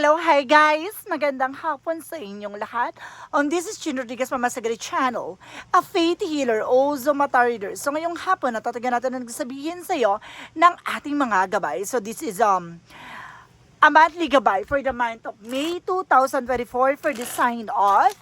Hello, hi guys! Magandang hapon sa inyong lahat. Um, this is Chin Rodriguez Mama Sagari Channel, a faith healer o Zomata reader. So ngayong hapon, natatagan natin ang sabihin sa iyo ng ating mga gabay. So this is um, a monthly gabay for the month of May 2024 for the sign of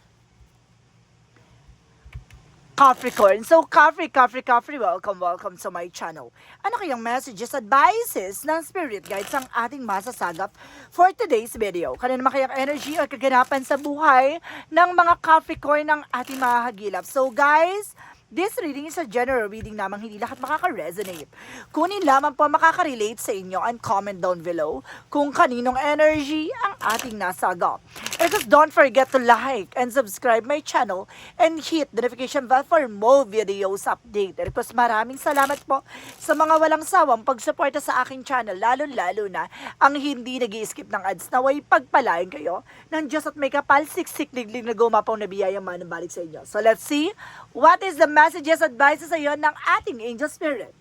Capricorn. So, Capri, Capri, Capri, welcome, welcome to my channel. Ano kayang messages, advices ng spirit guides ang ating masasagap for today's video? Kanina naman kayang energy o kaganapan sa buhay ng mga Capricorn ng ating mga hagilap. So, guys, This reading is a general reading namang hindi lahat makaka-resonate. Kunin lamang po makaka-relate sa inyo and comment down below kung kaninong energy ang ating nasagap. And just don't forget to like and subscribe my channel and hit the notification bell for more videos update. And course, maraming salamat po sa mga walang sawang pagsuporta sa aking channel, lalo-lalo na ang hindi nag skip ng ads na way pagpalain kayo ng Diyos at may kapal siksik liglig na gumapaw na biyayang manubalik sa inyo. So let's see what is the messages, advices sa iyo ng ating angel spirit.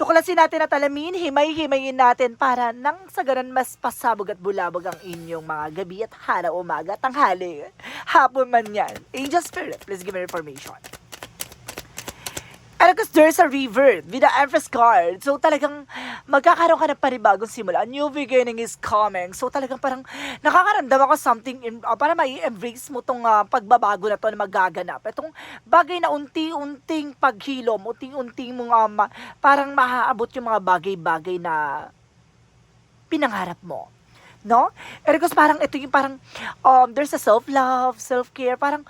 Tuklasin natin at alamin, himay-himayin natin para nang sa ganun mas pasabog at bulabog ang inyong mga gabi at hana, umaga, tanghali, hapon man yan. Angel Spirit, please give me information. And because there's a river with the Empress card. So talagang magkakaroon ka ng panibagong simula. A new beginning is coming. So talagang parang nakakaramdam ako something in, uh, para mai-embrace mo tong uh, pagbabago na to na magaganap. Itong bagay na unti-unting paghilom, unti-unting mong um, parang mahaabot yung mga bagay-bagay na pinangarap mo. No? Because parang ito yung parang um, there's a self-love, self-care, parang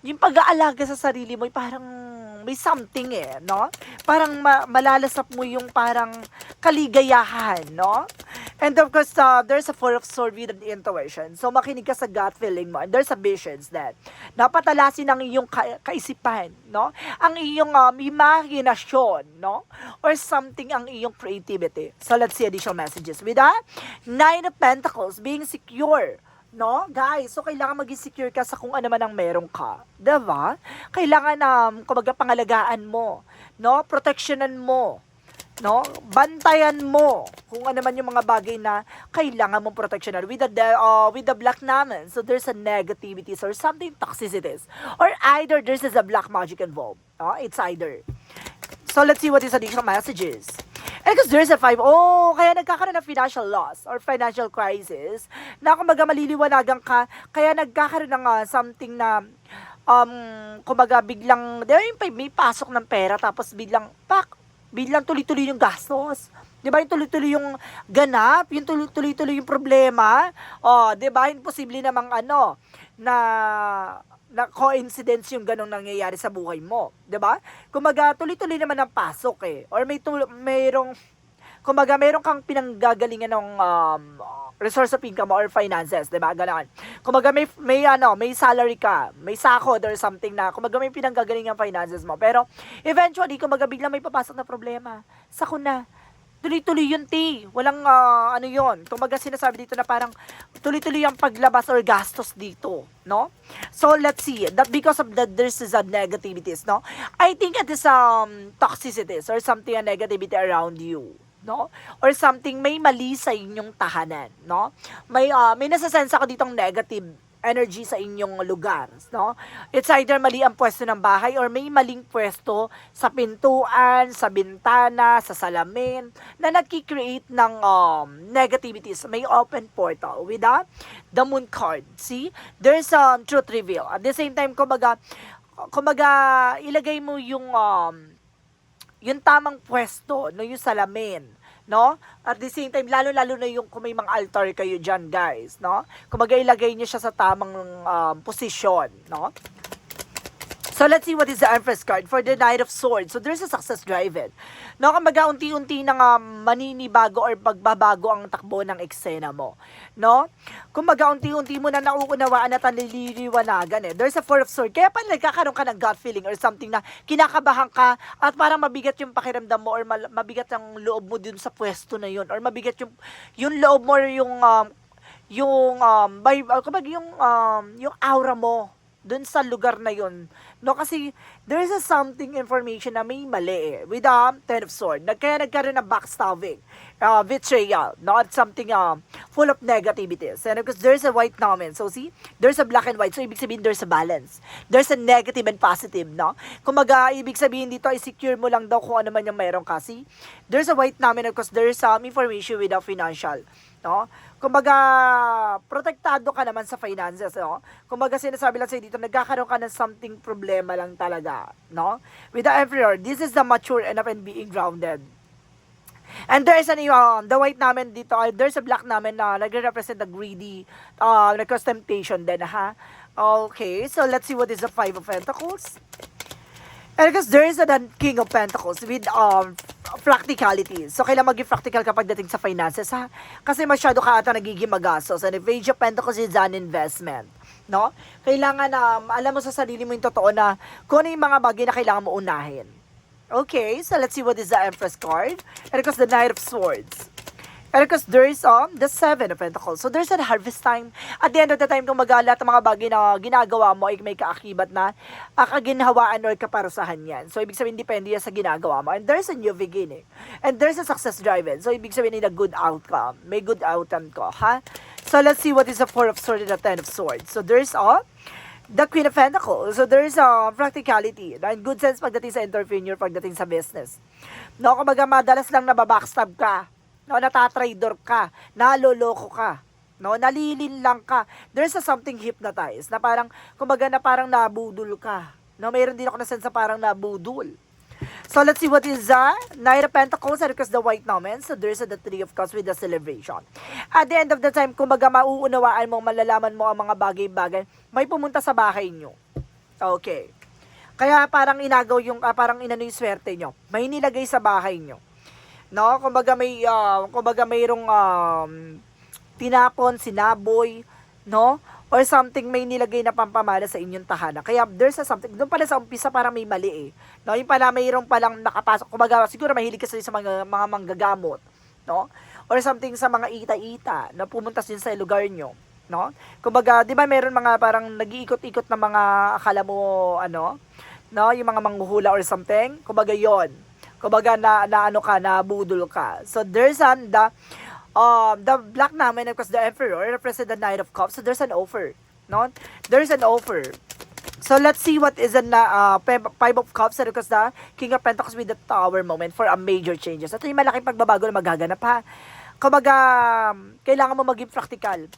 yung pag-aalaga sa sarili mo, parang may something eh, no? Parang ma- malalasap mo yung parang kaligayahan, no? And of course, uh, there's a four of sword with intuition. So, makinig ka sa gut feeling mo. And there's a visions that napatalasin ang iyong ka- kaisipan, no? Ang iyong um, imaginasyon, no? Or something ang iyong creativity. So, let's see additional messages. With that, Nine of Pentacles, being secure, No? Guys, so kailangan maging secure ka sa kung ano man ang meron ka. 'Di ba? Kailangan um, kumbaga pangalagaan mo, no? Protectionan mo, no? Bantayan mo kung ano man yung mga bagay na kailangan mong protectionan with the uh, with the black naman. So there's a negativities or something toxicities or either there's a black magic involved. No? It's either. So let's see what is additional messages. And because there's a five, oh, kaya nagkakaroon ng financial loss or financial crisis, na kumbaga maliliwanagan ka, kaya nagkakaroon ng ah, something na, um, kumbaga biglang, di ba may pasok ng pera, tapos biglang, pak, biglang tuloy-tuloy yung gastos. Di ba yung tuloy-tuloy yung ganap, yung tuloy- tuloy-tuloy yung problema, oh, di ba, imposible namang ano, na na coincidence yung ganong nangyayari sa buhay mo, ba? Kumaga tuloy-tuloy naman ang pasok eh. Or may tul- mayroong kumaga meron kang pinanggagalingan ng um, resource of income or finances, 'di ba? Ganon. Kumaga may may ano, may salary ka, may sakod or something na kumaga may pinanggagalingan finances mo. Pero eventually kumaga biglang may papasok na problema. Sako na tuloy-tuloy yun, T. Walang, ah, ano yun. Kumaga sinasabi dito na parang tuloy-tuloy ang paglabas or gastos dito, no? So, let's see. That because of that, there's a negativities, no? I think it is um, toxicities or something a negativity around you no? Or something may mali sa inyong tahanan, no? May uh, may nasasense ako ditong negative energy sa inyong lugar, no? It's either mali ang pwesto ng bahay or may maling pwesto sa pintuan, sa bintana, sa salamin na nagki-create ng um, negativities. May open portal with the, the moon card. See? There's um, truth reveal. At the same time, kumbaga, kumbaga, ilagay mo yung um, yung tamang pwesto, no, yung salamin, no? At the same time, lalo-lalo na yung kung may mga altar kayo dyan, guys, no? Kung ilagay niyo siya sa tamang um, posisyon, no? So let's see what is the Empress card for the Knight of Swords. So there's a success driven. No, kumbaga unti-unti nang um, maninibago or pagbabago ang takbo ng eksena mo. No? Kumbaga unti-unti mo na nauunawaan at naliliwanagan eh. There's a Four of Swords. Kaya pa nagkakaroon ka ng gut feeling or something na kinakabahan ka at parang mabigat yung pakiramdam mo or mabigat ang loob mo dun sa pwesto na yun or mabigat yung yung loob mo or yung um, yung um, by, uh, yung um, yung aura mo dun sa lugar na yun No, kasi there is a something information na may mali eh, with the Ten of Sword. Nag, kaya nagkaroon ng backstabbing, uh, betrayal, no, at something uh, full of negativities. And because there's a white nomen, so see, there's a black and white, so ibig sabihin there's a balance. There's a negative and positive, no? Kumaga, ibig sabihin dito, i-secure mo lang daw kung ano man yung meron kasi. There's a white nomen because there's some information with the financial, no? Kumbaga, protektado ka naman sa finances, no? Kumbaga, sinasabi lang sa'yo dito, nagkakaroon ka ng something problema lang talaga, no? With the Emperor, this is the mature enough and being grounded. And there is an, um, the white namin dito, uh, there's a black namin na nagre-represent the greedy, uh, nagcause temptation din, ha? Okay, so let's see what is the Five of Pentacles. And because there is a King of Pentacles with um practicality. So, kailangan maging practical kapag dating sa finances, ha? Kasi masyado ka ata nagiging magastos. And if Age of Pentacles is an investment, no? Kailangan um, alam mo sa sarili mo yung totoo na kung ano yung mga bagay na kailangan mo unahin. Okay, so let's see what is the Empress card. And because the Knight of Swords. And because there is um, the Seven of Pentacles. So there's a harvest time. At the end of the time, kung magalat ang mga bagay na ginagawa mo ay may kaakibat na uh, kaginhawaan or kaparusahan yan. So ibig sabihin, depende yan sa ginagawa mo. And there's a new beginning. And there's a success driven. So ibig sabihin, a good outcome. May good outcome ko, ha? So let's see what is the Four of Swords and the Ten of Swords. So there's uh, the Queen of Pentacles. So there's a practicality. Na in good sense pagdating sa entrepreneur, pagdating sa business. No, kumbaga madalas lang nababackstab ka. No, natatrader ka. Naloloko ka. No, nalilin lang ka. There's a something hypnotized na parang, kumbaga na parang nabudol ka. No, mayroon din ako na sense na parang nabudol. So let's see what is the Knight of Pentacles and because the White Nomen. So there's a the Three of Cups with the celebration. At the end of the time, kumbaga mauunawaan mo, malalaman mo ang mga bagay-bagay, may pumunta sa bahay nyo. Okay. Kaya parang inagaw yung, ah, parang inano yung swerte nyo. May nilagay sa bahay nyo. No? Kumbaga may, ah, kumbaga mayroong um, tinapon, sinaboy, no? Or something may nilagay na pampamala sa inyong tahanan. Kaya there's a something, doon pala sa umpisa parang may mali eh. No? Yung pala mayroong palang nakapasok, kumbaga siguro mahilig ka sa mga, mga manggagamot, no? Or something sa mga ita-ita na pumunta din sa lugar nyo, no? Kumbaga, di ba meron mga parang nag-iikot-ikot na mga akala mo, ano, no? Yung mga manghuhula or something. Kumbaga yon Kumbaga na, na ano ka, na budol ka. So there's an, the, um, the black naman, because the emperor represents the knight of cups, so there's an offer, no? There's an offer. So let's see what is an uh, five of cups because the king of pentacles with the tower moment for a major changes. Ito yung malaking pagbabago na magaganap ha. Kumbaga, kailangan mo maging practical.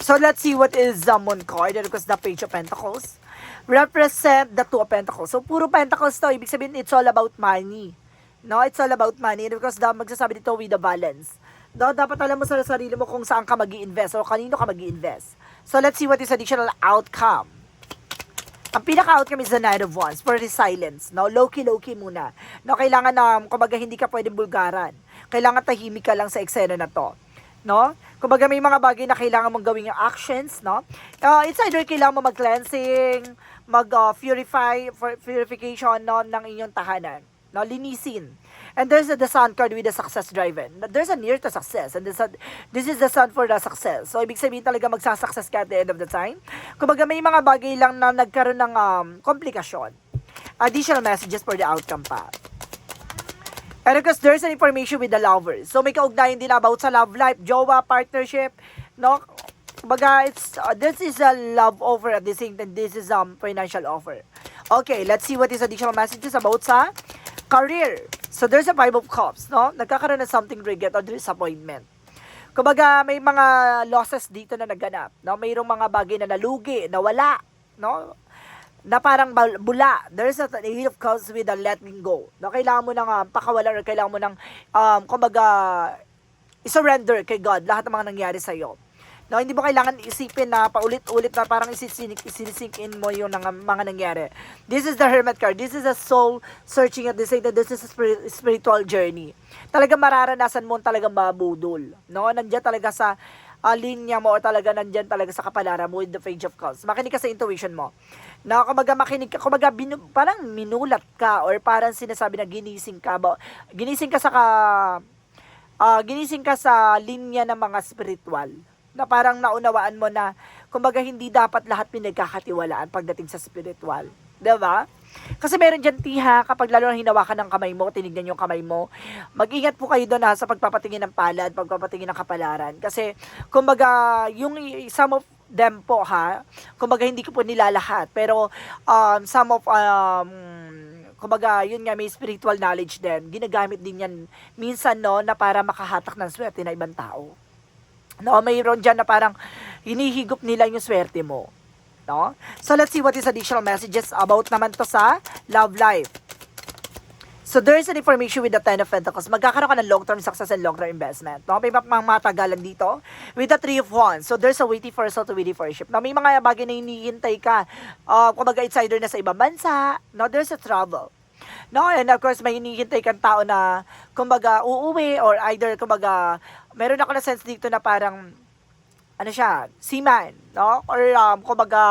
So let's see what is the moon card because the page of pentacles represent the two of pentacles. So puro pentacles to, ibig sabihin it's all about money. No, it's all about money because da, magsasabi dito with the balance. No, dapat alam mo sa sarili mo kung saan ka mag invest o kanino ka mag invest So let's see what is additional outcome. Ang pinaka-outcome is the Nine of Wands for resilience. No? Low-key, low-key muna. No, kailangan na, kumbaga, hindi ka pwedeng bulgaran. Kailangan tahimik ka lang sa eksena na to. No? Kumbaga, may mga bagay na kailangan mong gawin yung actions, no? Uh, it's either kailangan mo mag-cleansing, mag-purify, for purification, no, ng inyong tahanan. No? Linisin. And there's a, the sun card with the success driven. There's a near to success. And this, a, this is the sun for the success. So, ibig sabihin talaga magsasuccess ka at the end of the time. Kumbaga, may mga bagay lang na nagkaroon ng um, komplikasyon. Additional messages for the outcome pa. And because there's an information with the lovers. So, may kaugnayan din about sa love life, jowa, partnership, no? Kumbaga, it's, uh, this is a love offer at the same time, this is um financial offer. Okay, let's see what is additional messages about sa career. So, there's a five of cups, no? Nagkakaroon ng something regret or disappointment. Kumbaga, may mga losses dito na naganap, no? Mayroong mga bagay na nalugi, nawala, no? Na parang bula. There's a eight of cups with a letting go. No? Kailangan mo nang uh, pakawalan or kailangan mo nang, um, kumbaga, isurrender kay God lahat ng mga nangyari sa'yo. No, hindi mo kailangan isipin na paulit-ulit na parang isinisink in mo yung mga, mga nangyari. This is the Hermit card. This is a soul searching at the same time. This is a spirit, spiritual journey. Talaga mararanasan mo talaga mabudol. No? Nandiyan talaga sa uh, linya mo or talaga nandiyan talaga sa kapalaran mo with the page of cups. Makinig ka sa intuition mo. Na kumaga makinig ka, kumaga binu, parang minulat ka or parang sinasabi na ginising ka ba, ginising ka sa ka, uh, ginising ka sa linya ng mga spiritual na parang naunawaan mo na Kumbaga, hindi dapat lahat pinagkakatiwalaan pagdating sa spiritual. 'Di ba? Kasi meron dyan, tiha, kapag lalo na hinawakan ng kamay mo, tinignan yung kamay mo, mag-ingat po kayo doon ha, sa pagpapatingin ng palad, pagpapatingin ng kapalaran. Kasi, kumbaga, yung some of them po ha, kumbaga hindi ko po nilalahat, pero um, some of, um, kumbaga, yun nga, may spiritual knowledge din. Ginagamit din yan minsan, no, na para makahatak ng swerte na ibang tao. No, mayroon dyan na parang hinihigop nila yung swerte mo. No? So let's see what is additional messages about naman to sa love life. So there is an information with the Ten of Pentacles. Magkakaroon ka ng long-term success and long-term investment. No? May mga matagalan dito. With the Three of Wands. So there's a waiting for result to waiting for ship. No? May mga bagay na hinihintay ka. Uh, kumbaga, it's either na sa ibang bansa. No? There's a travel. No, and of course, may hinihintay kang tao na, kumbaga, uuwi or either, kumbaga, meron ako na sense dito na parang, ano siya, seaman, no? Or, um, kumbaga,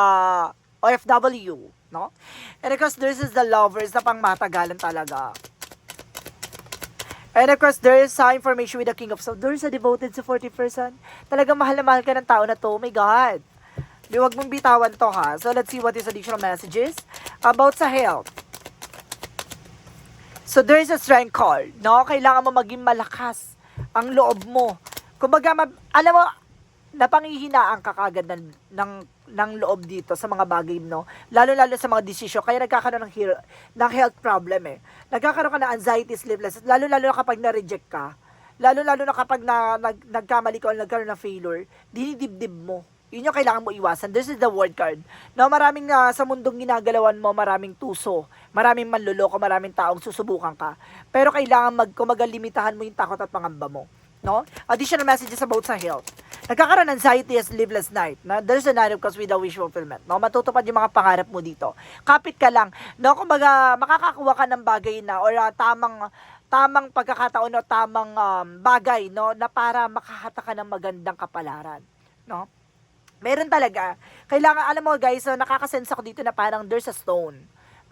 OFW, no? And of course, this is the lovers na pang matagalan talaga. And of course, there is uh, information with the King of Swords. There is a devoted 40 person. Talagang mahal na mahal ka ng tao na to. Oh my God. Di wag mong bitawan to ha. So, let's see what is additional messages about sa health. So, there is a strength call. No? Kailangan mo maging malakas ang loob mo. Kumbaga, alam mo, napangihinaan ka kagad ng, ng, ng loob dito sa mga bagay, no? Lalo-lalo sa mga desisyon. Kaya nagkakaroon ng, hero, ng health problem, eh. Nagkakaroon ka ng anxiety, sleepless. Lalo-lalo kapag na-reject ka. Lalo-lalo na kapag na, nag, nagkamali ka o nagkaroon ng failure, dinidibdib mo. Yun yung kailangan mo iwasan. This is the word card. No, maraming na sa mundong ginagalawan mo, maraming tuso, maraming manluloko, maraming taong susubukan ka. Pero kailangan mag, kumaga, limitahan mo yung takot at pangamba mo. No? Additional messages about sa health. Nagkakaroon ng anxiety as sleepless night. Na there's a nine of cups with a wish fulfillment. No? Matutupad yung mga pangarap mo dito. Kapit ka lang. No? Kumbaga, makakakuha ka ng bagay na or ah, tamang tamang pagkakataon o tamang um, bagay no na para makahata ka ng magandang kapalaran no meron talaga kailangan alam mo guys so nakakasense ako dito na parang there's a stone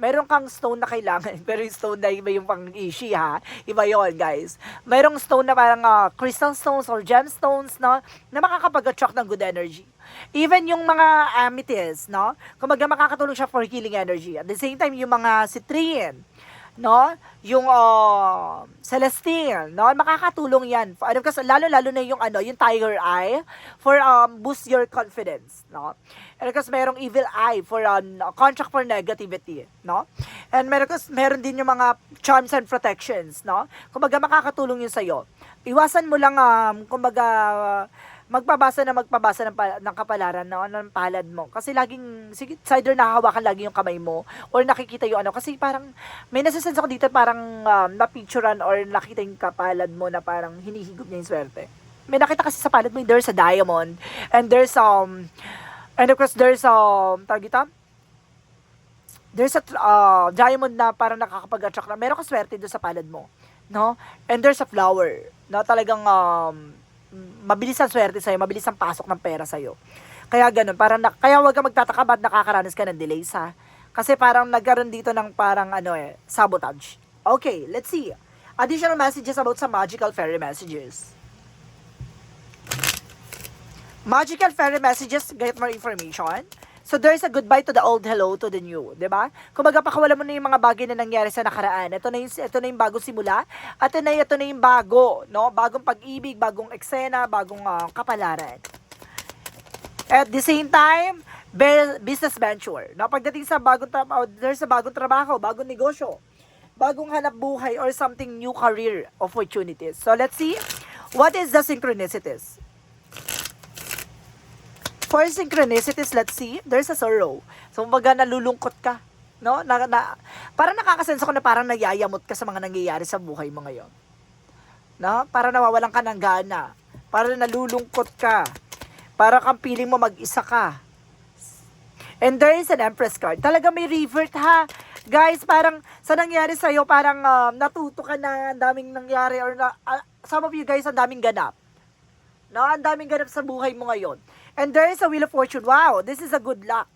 meron kang stone na kailangan, pero yung stone na iba yung pang ishi ha. Iba yon guys. Merong stone na parang ah, crystal stones or gemstones, no? Na makakapag-attract ng good energy. Even yung mga amethyst, no? Kumaga makakatulong siya for healing energy. At the same time, yung mga citrine, no? Yung uh, celestine, no? Makakatulong 'yan. Ano kasi lalo-lalo na yung ano, yung tiger eye for um boost your confidence, no? And kasi merong evil eye for um, contract for negativity, no? And meron kasi meron din yung mga charms and protections, no? Kumbaga makakatulong yun sa iyo. Iwasan mo lang um kumbaga magpabasa na magpabasa ng, ng kapalaran no, ng palad mo. Kasi laging, sige, either nakahawakan lagi yung kamay mo or nakikita yung ano. Kasi parang, may nasisense ako dito parang um, napicturean or nakita yung kapalad mo na parang hinihigop niya yung swerte. May nakita kasi sa palad mo, there's a diamond and there's um, and of course there's um, tawag? There's a uh, diamond na parang nakakapag-attract na. Meron ka swerte doon sa palad mo. No? And there's a flower na talagang um, mabilis ang swerte sa'yo, mabilis ang pasok ng pera sa'yo. Kaya ganun, parang na, kaya wag ka magtataka ba't nakakaranas ka ng delays ha. Kasi parang nagkaroon dito ng parang ano eh, sabotage. Okay, let's see. Additional messages about sa magical fairy messages. Magical fairy messages, get more information. So there's a goodbye to the old, hello to the new, 'di ba? Kumbaga pakawala mo na yung mga bagay na nangyari sa nakaraan. Ito na yung ito na yung bagong simula ito na ito na yung bago, no? Bagong pag-ibig, bagong eksena, bagong ah, kapalaran. At the same time, business venture. No, pagdating sa bagong trabaho, there's a bagong trabaho, bagong negosyo, bagong hanap buhay or something new career opportunities. So let's see what is the synchronicities. For synchronicities, let's see, there's a sorrow. So, kumbaga nalulungkot ka. No? Na, na, parang nakakasenso ko na parang nagyayamot ka sa mga nangyayari sa buhay mo ngayon. No? Para nawawalan ka ng gana. Para nalulungkot ka. Para kang feeling mo mag-isa ka. And there is an Empress card. Talaga may revert ha. Guys, parang sa nangyari sa'yo, parang um, natuto ka na ang daming nangyari or na, ah, some of you guys, ang daming ganap. No, ang daming ganap sa buhay mo ngayon. And there is a wheel of fortune. Wow, this is a good luck.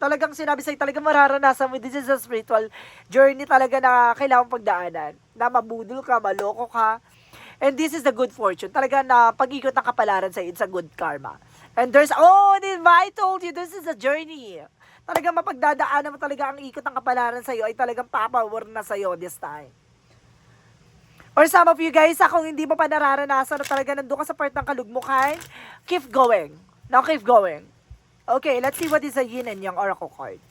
Talagang sinabi sa'yo, talagang mararanasan mo, this is a spiritual journey talaga na kailangan pagdaanan. Na mabudol ka, maloko ka. And this is the good fortune. Talaga na pag-ikot ng kapalaran sa'yo, it's a good karma. And there's, oh? I told you, this is a journey. Talagang mapagdadaanan mo talaga ang ikot ng kapalaran sa'yo ay talagang papawar na sa'yo this time. Or some of you guys, akong hindi mo pa nararanasan na talaga nandun ka sa part ng kalugmukan, keep going. Now, keep going. Okay, let's see what is a yin and yang oracle card.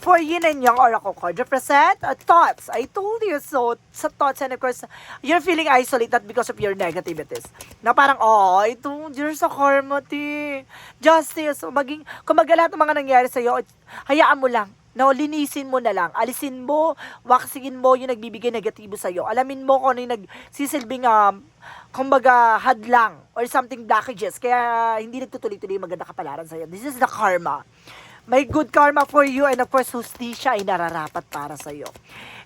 For yin and yang oracle card, represent uh, thoughts. I told you so. Sa thoughts and of course, you're feeling isolated because of your negativities. Na parang, oh, ito, you're sa karma, ti. Justice. So, maging, kumaga lahat ng mga nangyari sa'yo, hayaan mo lang. No, linisin mo na lang. Alisin mo, waxingin mo yung nagbibigay negatibo sa'yo. Alamin mo kung ano yung nagsisilbing, um, kumbaga, hadlang or something blockages. Kaya hindi nagtutuloy-tuloy yung maganda kapalaran sa'yo. This is the karma. May good karma for you and of course, hustisya ay nararapat para sa'yo.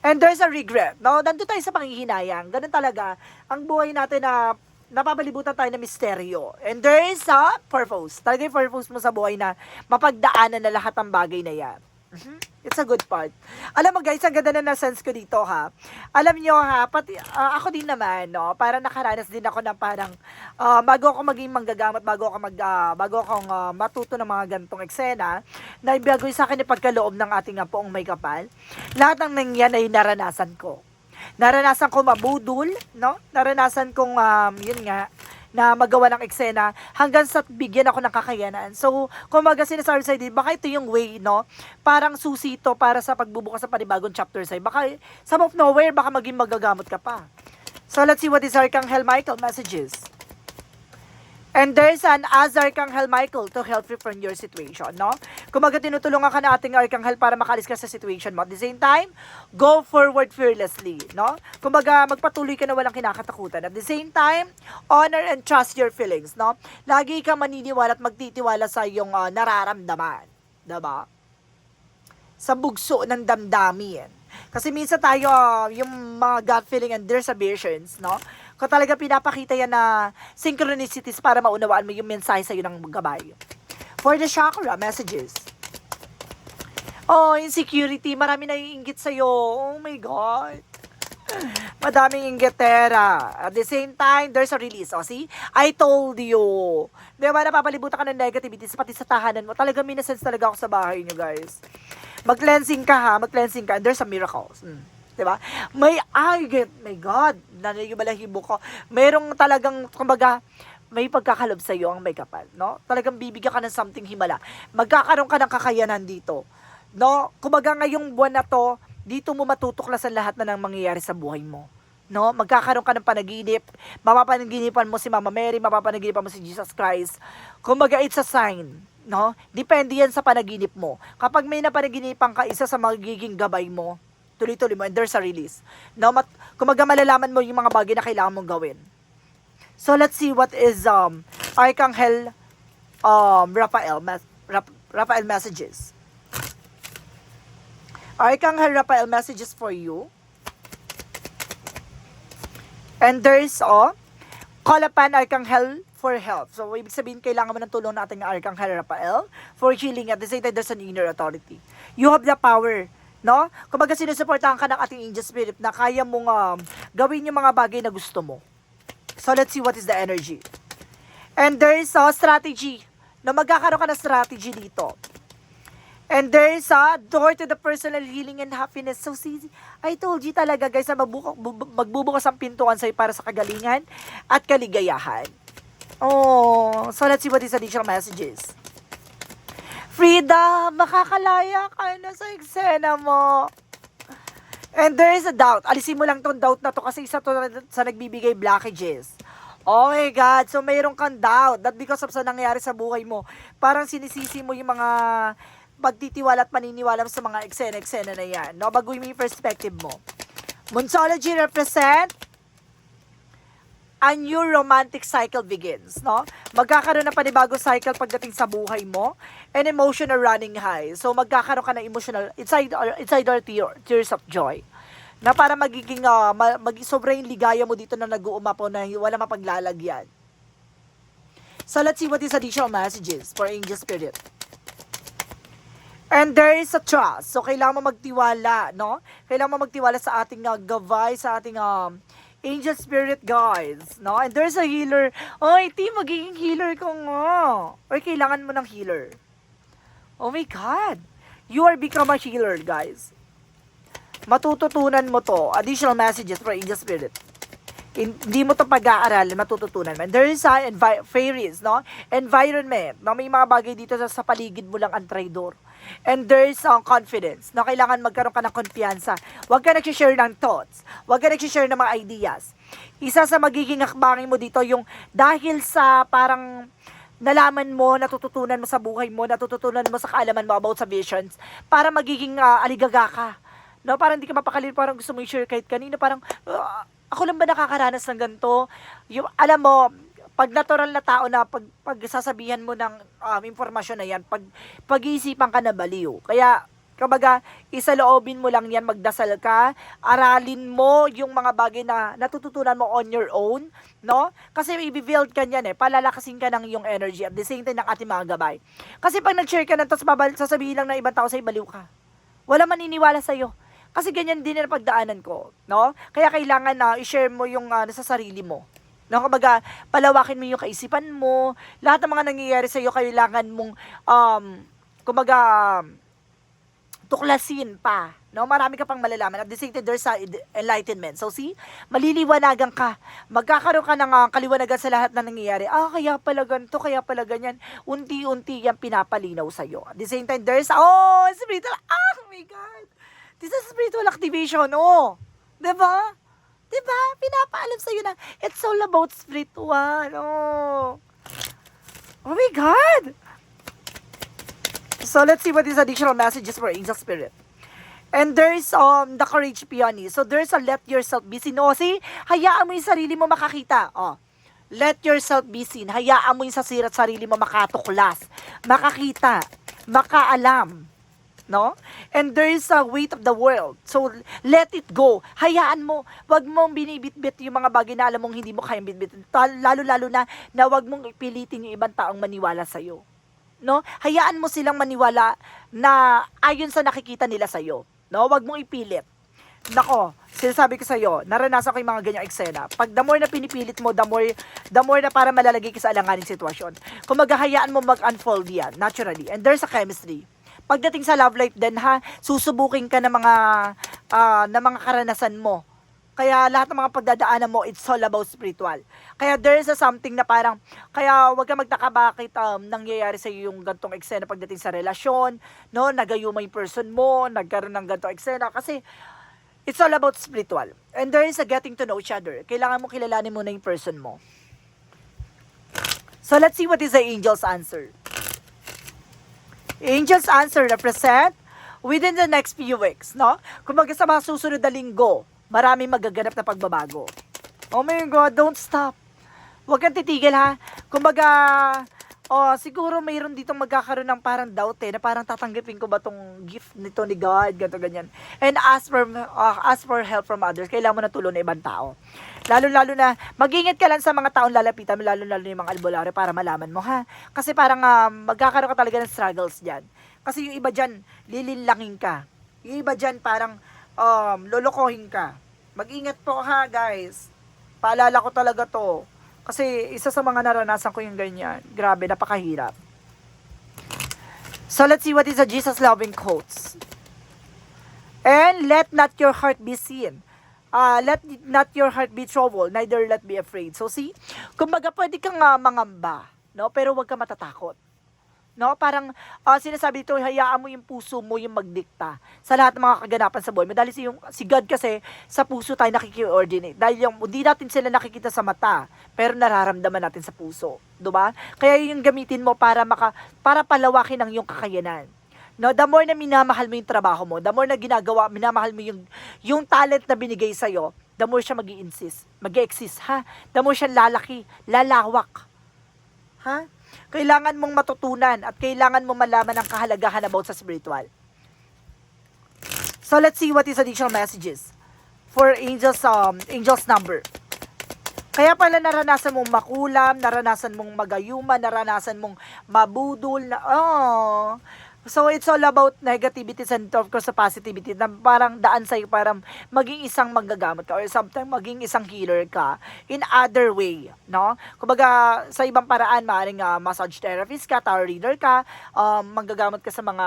And there's a regret. No? Nandun tayo sa panghihinayang. Ganun talaga ang buhay natin na napapalibutan tayo ng misteryo. And there is a purpose. Talaga yung purpose mo sa buhay na mapagdaanan na lahat ng bagay na yan. Mhm. It's a good part. Alam mo guys, ang ganda na na-sense ko dito ha. Alam nyo ha, pati ah, ako din naman, no, para nakaranas din ako ng parang ah, bago ako maging manggagamot, bago ako mag ah, bago akong ah, matuto ng mga gantong eksena, na ibigay sa akin yung pagkaloob ng ating uh, poong may kapal. Lahat ng nangyan ay naranasan ko. Naranasan ko mabudol, no? Naranasan kong um, yun nga, na magawa ng eksena hanggang sa bigyan ako ng kakayanan. So, kumaga sinasabi sa din, baka ito yung way, no? Parang susi ito para sa pagbubukas sa panibagong chapter sa'yo. Baka, some of nowhere, baka maging magagamot ka pa. So, let's see what is Archangel Michael messages. And there's an as Archangel Michael to help you from your situation, no? Kumaga tinutulungan ka na ating Archangel para makalis ka sa situation mo. At the same time, go forward fearlessly, no? Kumaga magpatuloy ka na walang kinakatakutan. At the same time, honor and trust your feelings, no? Lagi ka maniniwala at magtitiwala sa iyong ah, nararamdaman, 'di ba? Sa bugso ng damdamin. Kasi minsan tayo, ah, yung mga gut feeling and there's a visions, no? Kung talaga pinapakita yan na synchronicities para maunawaan mo yung mensahe sa'yo ng gabay. For the chakra messages. Oh, insecurity. Marami na iinggit sa'yo. Oh my God. Madaming inggitera. At the same time, there's a release. O, see? I told you. Di ba, napapalibutan ka ng negativities, pati sa tahanan mo. Talaga minasense talaga ako sa bahay niyo, guys. Mag-cleansing ka, ha? Mag-cleansing ka. And there's a miracles. Mm. Di ba? May, ay, get, my God, yung balahibo ko. Merong talagang, kumbaga, may pagkakalob sa iyo ang may kapal, no? Talagang bibigyan ka ng something himala. Magkakaroon ka ng kakayanan dito. No? Kumbaga ngayong buwan na to, dito mo matutuklasan lahat na ng mangyayari sa buhay mo. No? Magkakaroon ka ng panaginip. Mapapanaginipan mo si Mama Mary, mapapanaginipan mo si Jesus Christ. Kumbaga, it's a sign. No? Depende yan sa panaginip mo. Kapag may napanaginipan ka, isa sa magiging gabay mo, tuloy-tuloy mo, and there's a release. No? Mat- kumaga malalaman mo yung mga bagay na kailangan mong gawin. So, let's see what is um, Archangel um, Raphael, Rap- Raphael messages. Archangel Raphael messages for you. And there's oh, call upon Archangel for help. So, ibig sabihin, kailangan mo ng tulong natin ng Archangel Raphael for healing. At the same time, there's an inner authority. You have the power no? Kumbaga sinusuportahan ka ng ating angel spirit na kaya mong um, gawin yung mga bagay na gusto mo. So let's see what is the energy. And there is a strategy. Na magkakaroon ka ng strategy dito. And there is a door to the personal healing and happiness. So see, I told you talaga guys na magbuka, bu- magbubukas ang pintuan sa'yo para sa kagalingan at kaligayahan. Oh, so let's see what is additional messages. Freedom, makakalaya ka na sa eksena mo. And there is a doubt. Alisin mo lang tong doubt na to kasi isa to na- sa nagbibigay blockages. Oh my God. So, mayroon kang doubt that because of sa nangyari sa buhay mo, parang sinisisi mo yung mga pagtitiwala at paniniwala sa mga eksena-eksena na yan. No? Baguhin mo yung perspective mo. Monsology represent a new romantic cycle begins, no? Magkakaroon ng panibagong cycle pagdating sa buhay mo and emotional running high. So magkakaroon ka ng emotional inside inside our tear, tears of joy. Na para magiging uh, ma- mag sobrang ligaya mo dito na nag-uumapaw na wala mapaglalagyan. So let's see what is additional messages for angel spirit. And there is a trust. So, kailangan mo magtiwala, no? Kailangan mo magtiwala sa ating uh, gabay, sa ating um, angel spirit guides, no? And there's a healer. Oy, T, magiging healer ko nga. Or kailangan mo ng healer. Oh my God. You are become a healer, guys. Matututunan mo to. Additional messages for angel spirit. Hindi mo to pag-aaralan, matututunan mo. And there is a envi- fairies, no? Environment, no? May mga bagay dito sa, sa paligid mo lang ang traidor. Is uh, confidence, no? Kailangan magkaroon ka ng kumpiyansa. Huwag ka nag-share ng thoughts. Huwag ka nag-share ng mga ideas. Isa sa magiging hakbangin mo dito, yung dahil sa parang nalaman mo, natututunan mo sa buhay mo, natututunan mo sa kaalaman mo about sa visions, para magiging uh, aligaga ka. No, parang hindi ka mapakali, parang gusto mo i-share kahit kanino, parang, "Ah, ako lang ba nakakaranas ng ganito? Yung, alam mo, pag natural na tao na pag, pag sasabihan mo ng um, impormasyon na yan, pag, pag-iisipan ka na baliw. Kaya, kumbaga, isaloobin mo lang yan, magdasal ka, aralin mo yung mga bagay na natututunan mo on your own, no? Kasi i-build ka niyan eh, palalakasin ka ng yung energy at the same time ng ating mga gabay. Kasi pag nag-share ka na, tapos babal, sasabihin lang ng ibang tao sa'yo, baliw ka. Wala maniniwala sa'yo. Kasi ganyan din ang pagdaanan ko, no? Kaya kailangan na i-share mo yung uh, nasa sarili mo. No, kumbaga, palawakin mo yung kaisipan mo. Lahat ng mga nangyayari sa iyo kailangan mong um kumbaga tuklasin pa. No, marami ka pang malalaman. At the same time, there's enlightenment. So, see, maliliwanagan ka. Magkakaroon ka ng uh, kaliwanagan sa lahat na nangyayari. Ah, kaya pala ganito, kaya pala ganyan. Unti-unti yan pinapalinaw sa'yo. At the same time, there's, oh, spiritual, ah, oh my God. This is spiritual activation, oh. Diba? Diba? Pinapaalam sa'yo na, it's all about spiritual, oh. Oh my God! So let's see what is additional messages for angel spirit. And there's um the courage peony. So there's a let yourself be seen. O, see? Hayaan mo yung sarili mo makakita. Oh. Let yourself be seen. Hayaan mo yung sa sirat sarili mo makatuklas, makakita, makaalam. No? And there is a weight of the world. So, let it go. Hayaan mo. Wag mong binibitbit yung mga bagay na alam mong hindi mo kayang bitbit. Lalo-lalo na na wag mong ipilitin yung ibang taong maniwala sa'yo no? Hayaan mo silang maniwala na ayon sa nakikita nila sa iyo, no? Wag mong ipilit. Nako, sinasabi ko sa iyo, naranasan ko yung mga ganyang eksena. Pag the more na pinipilit mo, the more, the more na para malalagay ka sa alanganing sitwasyon. Kung maghahayaan mo mag-unfold yan, naturally. And there's a chemistry. Pagdating sa love life din ha, susubukin ka ng mga, uh, ng mga karanasan mo kaya lahat ng mga pagdadaanan mo, it's all about spiritual. Kaya there is a something na parang, kaya wag ka magtaka bakit um, nangyayari sa iyo yung gantong eksena pagdating sa relasyon, no? Nagayuma yung person mo, nagkaroon ng gantong eksena. Kasi, it's all about spiritual. And there is a getting to know each other. Kailangan mo kilalanin muna yung person mo. So, let's see what is the angel's answer. Angel's answer represent within the next few weeks, no? Kung sa mga susunod na linggo, maraming magaganap na pagbabago. Oh my God, don't stop. Huwag kang titigil ha. Kumbaga, oh, siguro mayroon ditong magkakaroon ng parang doubt eh, na parang tatanggapin ko ba tong gift nito ni God, ganto ganyan. And ask for, uh, ask for help from others. Kailangan mo na tulong ng ibang tao. Lalo-lalo na, mag-ingat ka lang sa mga taong lalapitan mo, lalo-lalo na yung mga albularyo para malaman mo ha. Kasi parang uh, magkakaroon ka talaga ng struggles dyan. Kasi yung iba dyan, lilinlangin ka. Yung iba dyan parang um, lolokohin ka. Mag-ingat po ha, guys. Paalala ko talaga to. Kasi isa sa mga naranasan ko yung ganyan. Grabe, napakahirap. So let's see what is a Jesus loving quotes. And let not your heart be seen. Uh, let not your heart be troubled, neither let be afraid. So see, kumbaga pwede kang uh, mangamba, no? pero wag ka matatakot. No? Parang uh, sinasabi dito, hayaan mo yung puso mo yung magdikta sa lahat ng mga kaganapan sa buhay mo. Dahil si, yung, si God kasi sa puso tayo nakiki-ordinate. Dahil yung, hindi natin sila nakikita sa mata, pero nararamdaman natin sa puso. Diba? Kaya yung gamitin mo para, maka, para palawakin ang yung kakayanan. No, the more na minamahal mo yung trabaho mo, the more na ginagawa, minamahal mo yung, yung talent na binigay sa'yo, the more siya mag insist mag exist ha? The more siya lalaki, lalawak. Ha? Kailangan mong matutunan at kailangan mong malaman ang kahalagahan about sa spiritual. So let's see what is additional messages for angels um angels number. Kaya pala naranasan mong makulam, naranasan mong magayuma, naranasan mong mabudol na oh, So, it's all about negativity and of course, positivity na parang daan sa'yo parang maging isang manggagamot ka or sometimes maging isang healer ka in other way, no? Kumbaga, sa ibang paraan, maaaring ah, massage therapist ka, tarot reader ka, um, manggagamot ka sa mga,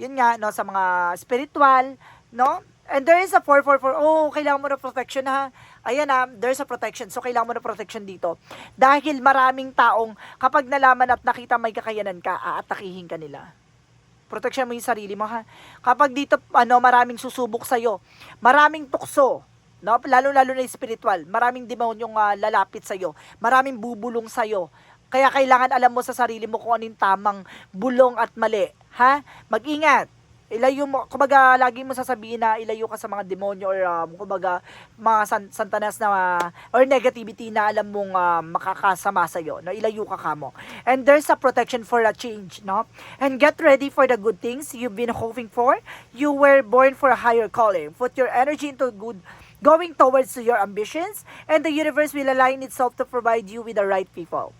yun nga, no, sa mga spiritual, no? And there is a 444, oh, kailangan mo na protection ha. Ayan na, there's a protection. So, kailangan mo na protection dito. Dahil maraming taong, kapag nalaman at nakita may kakayanan ka, aatakihin ka nila protection mo yung sarili mo ha. Kapag dito ano maraming susubok sa maraming tukso, no? Lalo-lalo na spiritual, maraming demonyong uh, lalapit sa maraming bubulong sa Kaya kailangan alam mo sa sarili mo kung anong tamang bulong at mali, ha? Mag-ingat. Ilayo mo, kumbaga lagi mo sasabihin na ilayo ka sa mga demonyo or um, kumbaga mga san, santanas na uh, or negativity na alam mong uh, makakasama sa iyo, no? Ilayo ka kamo. And there's a protection for a change, no? And get ready for the good things you've been hoping for. You were born for a higher calling. Put your energy into good going towards your ambitions and the universe will align itself to provide you with the right people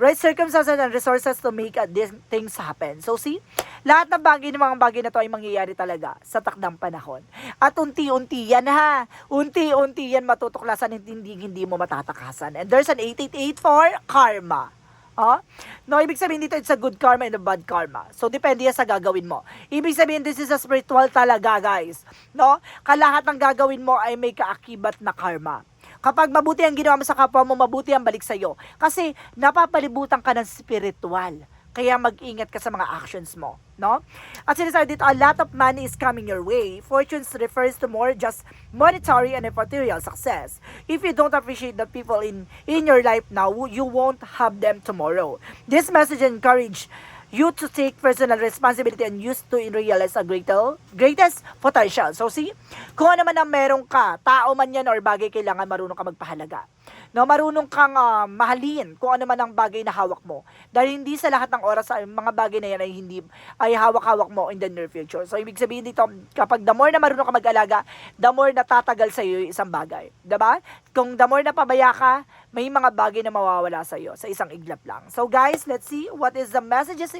right circumstances and resources to make uh, these things happen. So see, lahat ng bagay ng mga bagay na to ay mangyayari talaga sa takdang panahon. At unti-unti yan ha. Unti-unti yan matutuklasan at hindi, hindi mo matatakasan. And there's an 888 for karma. Oh? No, ibig sabihin dito, it's a good karma and a bad karma. So, depende yan sa gagawin mo. Ibig sabihin, this is a spiritual talaga, guys. No? Kalahat ng gagawin mo ay may kaakibat na karma. Kapag mabuti ang ginawa mo sa kapwa mo, mabuti ang balik sa'yo. Kasi napapalibutan ka ng spiritual. Kaya mag-ingat ka sa mga actions mo, no? At sinasabi dito, a lot of money is coming your way. Fortunes refers to more just monetary and material success. If you don't appreciate the people in in your life now, you won't have them tomorrow. This message encourage you to take personal responsibility and use to realize a greater, greatest potential. So see, kung ano man ang meron ka, tao man yan or bagay, kailangan marunong ka magpahalaga. No, marunong kang uh, mahalin kung ano man ang bagay na hawak mo. Dahil hindi sa lahat ng oras ay mga bagay na yan ay hindi ay hawak-hawak mo in the near future. So ibig sabihin dito, kapag the more na marunong ka mag-alaga, the more na tatagal sa iyo isang bagay. 'Di ba? Kung the more na pabaya ka, may mga bagay na mawawala sa iyo sa isang iglap lang. So guys, let's see what is the messages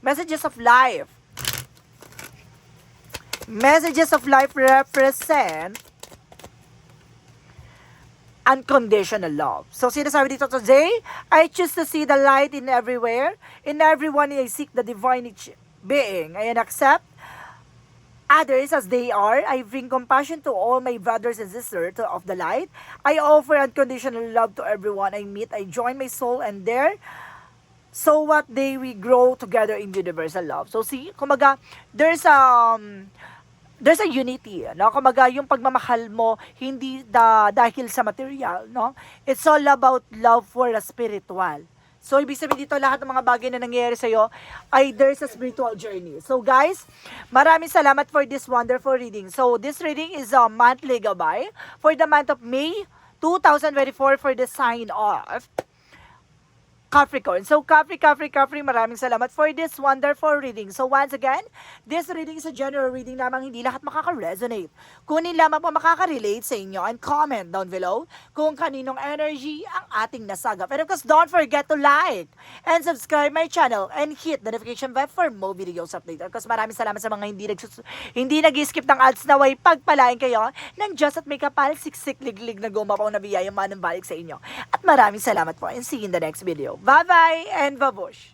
messages of life. Messages of life represent unconditional love. So, sinasabi dito today, I choose to see the light in everywhere. In everyone, I seek the divine being. I accept others as they are. I bring compassion to all my brothers and sisters of the light. I offer unconditional love to everyone I meet. I join my soul and there so what they we grow together in universal love. So see, kumaga, there's um there's a unity, no? Kumaga, yung pagmamahal mo, hindi da, dahil sa material, no? It's all about love for a spiritual. So, ibig sabihin dito, lahat ng mga bagay na nangyayari sa'yo, ay there's a spiritual journey. So, guys, maraming salamat for this wonderful reading. So, this reading is a monthly gabay for the month of May 2024 for the sign of Capricorn. So, Capri, Capri, Capri, maraming salamat for this wonderful reading. So, once again, this reading is a general reading lamang hindi lahat makaka-resonate. Kunin lamang po makaka-relate sa inyo and comment down below kung kaninong energy ang ating nasaga. Pero of course, don't forget to like and subscribe my channel and hit the notification bell for more videos update. Of course, maraming salamat sa mga hindi, nagsus- hindi nag-skip ng ads na way pagpalain kayo ng Just at May Kapal, siksik, liglig na gumapaw na biyayang manang balik sa inyo. At maraming salamat po and see you in the next video. Bye-bye and babush!